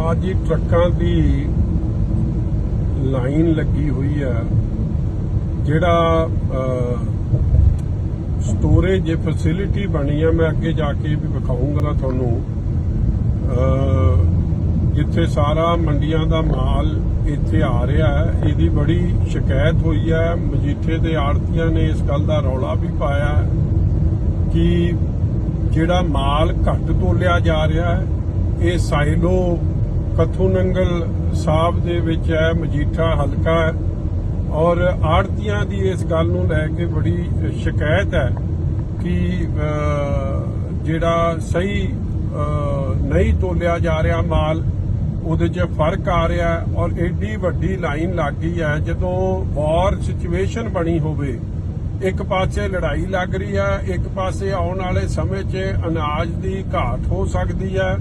ਅੱਜ ਹੀ ਟਰੱਕਾਂ ਦੀ ਲਾਈਨ ਲੱਗੀ ਹੋਈ ਆ, ਜਿਹੜਾ ਸਟੋਰੇਜ ਫੈਸਿਲਿਟੀ ਬਣੀ ਆ, ਮੈਂ ਅੱਗੇ ਜਾ ਕੇ ਵੀ ਵਿਖਾਉਂਗਾ ਤੁਹਾਨੂੰ। ਜਿੱਥੇ ਸਾਰਾ ਮੰਡੀਆਂ ਦਾ ਮਾਲ ਇੱਥੇ ਆ ਰਿਹਾ ਹੈ, ਇਹਦੀ ਬੜੀ ਸ਼ਿਕਾਇਤ ਹੋਈ ਹੈ। ਮਜੀਠੇ ਦੇ ਆੜਤੀਆਂ ਨੇ ਇਸ ਗੱਲ ਦਾ ਰੌਲਾ ਵੀ ਪਾਇਆ ਕਿ ਜਿਹੜਾ ਮਾਲ ਘੱਟ ਤੋਲਿਆ ਜਾ ਰਿਹਾ ਹੈ, ਇਹ ਸਾਈਲੋ ਪੱਥੂ ਨੰਗਲ ਸਾਹਿਬ ਦੇ ਵਿੱਚ ਹੈ, ਮਜੀਠਾ ਹਲਕਾ ਹੈ। ਔਰ ਆੜਤੀਆਂ ਦੀ ਇਸ ਗੱਲ ਨੂੰ ਲੈ ਕੇ ਬੜੀ ਸ਼ਿਕਾਇਤ ਹੈ ਕਿ ਜਿਹੜਾ ਸਹੀ ਨਹੀਂ ਤੋਲਿਆ ਜਾ ਰਿਹਾ ਮਾਲ, ਉਹਦੇ 'ਚ ਫ਼ਰਕ ਆ ਰਿਹਾ ਔਰ ਐਡੀ ਵੱਡੀ ਲਾਈਨ ਲੱਗ ਗਈ ਹੈ। ਜਦੋਂ ਵਾਰ ਸਿਚੁਏਸ਼ਨ ਬਣੀ ਹੋਵੇ, ਇੱਕ ਪਾਸੇ ਲੜਾਈ ਲੱਗ ਰਹੀ ਹੈ, ਇੱਕ ਪਾਸੇ ਆਉਣ ਵਾਲੇ ਸਮੇਂ 'ਚ ਅਨਾਜ ਦੀ ਘਾਟ ਹੋ ਸਕਦੀ ਹੈ।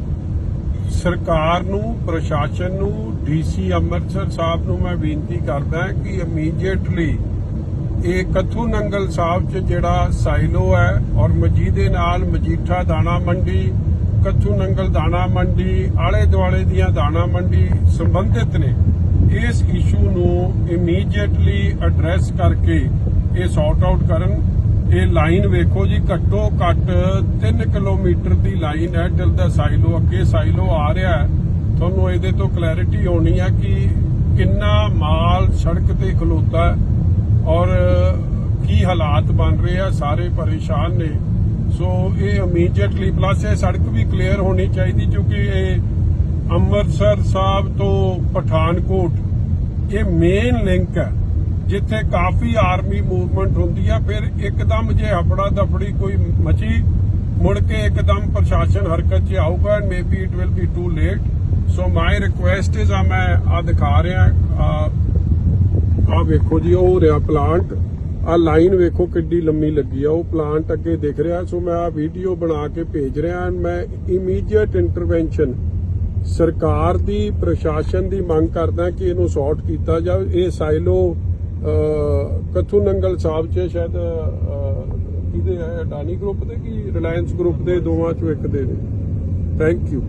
ਸਰਕਾਰ ਨੂੰ, ਪ੍ਰਸ਼ਾਸਨ ਨੂੰ ਡੀਸੀ ਅੰਮ੍ਰਿਤਸਰ ਸਾਹਿਬ ਨੂੰ ਮੈਂ ਬੇਨਤੀ ਕਰਦਾ ਕਿ ਇਮੀਡੀਏਟਲੀ ਇਹ ਕਥੂ ਨੰਗਲ ਸਾਹਿਬ 'ਚ ਜਿਹੜਾ ਸਾਈਲੋ ਹੈ ਔਰ ਮਜੀਦੇ ਨਾਲ ਮਜੀਠਾ ਦਾਣਾ ਮੰਡੀ ਕਥੂ ਨੰਗਲ ਦਾਣਾ ਮੰਡੀ, ਆਲੇ ਦੁਆਲੇ ਦੀਆਂ ਦਾਣਾ ਮੰਡੀ ਸੰਬੰਧਿਤ ਨੇ, ਇਸ ਇਸ਼ੂ ਨੂੰ ਇਮੀਡੀਏਟਲੀ ਐਡਰੈਸ ਕਰਕੇ ਇਹ ਸੌਰਟ ਆਊਟ ਕਰਨ। ਇਹ ਲਾਈਨ ਵੇਖੋ ਜੀ, ਘੱਟੋ ਘੱਟ 3 ਕਿਲੋਮੀਟਰ ਦੀ ਲਾਈਨ ਹੈ ਟਿਲ ਦਾ ਸਾਈਲੋ ਅੱਗੇ ਸਾਈਲੋ ਆ ਰਿਹਾ ਹੈ। ਤੁਹਾਨੂੰ ਇਹਦੇ ਤੋਂ ਕਲੈਰਿਟੀ ਹੋਣੀ ਹੈ ਕਿ ਕਿੰਨਾ ਮਾਲ ਸੜਕ ਤੇ ਖਲੋਤਾ ਔਰ ਕੀ ਹਾਲਾਤ ਬਣ ਰਹੇ ਆ, ਸਾਰੇ ਪਰੇਸ਼ਾਨ ਨੇ। ਸੋ ਇਹ ਇਮੀਡੀਏਟਲੀ ਪਲੱਸ ਇਹ ਸੜਕ ਵੀ ਕਲੀਅਰ ਹੋਣੀ ਚਾਹੀਦੀ ਕਿਉਂਕਿ ਇਹ ਅੰਮ੍ਰਿਤਸਰ ਸਾਹਿਬ ਤੋਂ ਪਠਾਨਕੋਟ, ਇਹ ਮੇਨ ਲਿੰਕ ਹੈ। ਜਿੱਥੇ ਕਾਫੀ ਆਰਮੀ ਮੂਵਮੈਂਟ ਹੁੰਦੀ ਆ, ਫਿਰ ਇੱਕਦਮ ਜੇ ਹਫੜਾ ਦਫੜੀ ਕੋਈ ਮਚੀ, ਮੁੜ ਕੇ ਇੱਕਦਮ ਪ੍ਰਸ਼ਾਸਨ ਹਰਕਤ 'ਚ ਆਊਗਾ and maybe it will be too late so my request is ਆ ਮੈਂ ਆ ਦਿਖਾ ਰਿਹਾ ਆ ਵੇਖੋ ਜੀ, ਉਹ ਰਿਹਾ ਪਲਾਂਟ ਆ ਲਾਈਨ ਵੇਖੋ ਕਿੱਡੀ ਲੰਮੀ ਲੱਗੀ ਆ, ਉਹ ਪਲਾਂਟ ਅੱਗੇ ਦਿਖ ਰਿਹਾ। ਸੋ ਮੈਂ ਆ ਵੀਡੀਓ ਬਣਾ ਕੇ ਭੇਜ ਰਿਹਾ ਐਂਡ ਮੈਂ ਇਮੀਡੀਏਟ ਇੰਟਰਵੈਂਸ਼ਨ ਸਰਕਾਰ ਦੀ, ਪ੍ਰਸ਼ਾਸਨ ਦੀ ਮੰਗ ਕਰਦਾ ਕਿ ਇਹਨੂੰ ਸੌਰਟ ਕੀਤਾ ਜਾਵੇ। ਇਹ ਸਾਈਲੋ ਕੱਥੂ ਨੰਗਲ ਸਾਹਿਬ ਚ ਸ਼ਾਇਦ ਕਿਹਦੇ ਹੈ ਅਡਾਨੀ ਗਰੁੱਪ ਦੇ ਕਿ ਰਿਲਾਇੰਸ ਗਰੁੱਪ ਦੇ ਦੋਵਾਂ ਚੋਂ ਇੱਕ ਦੇ ਨੇ। Thank you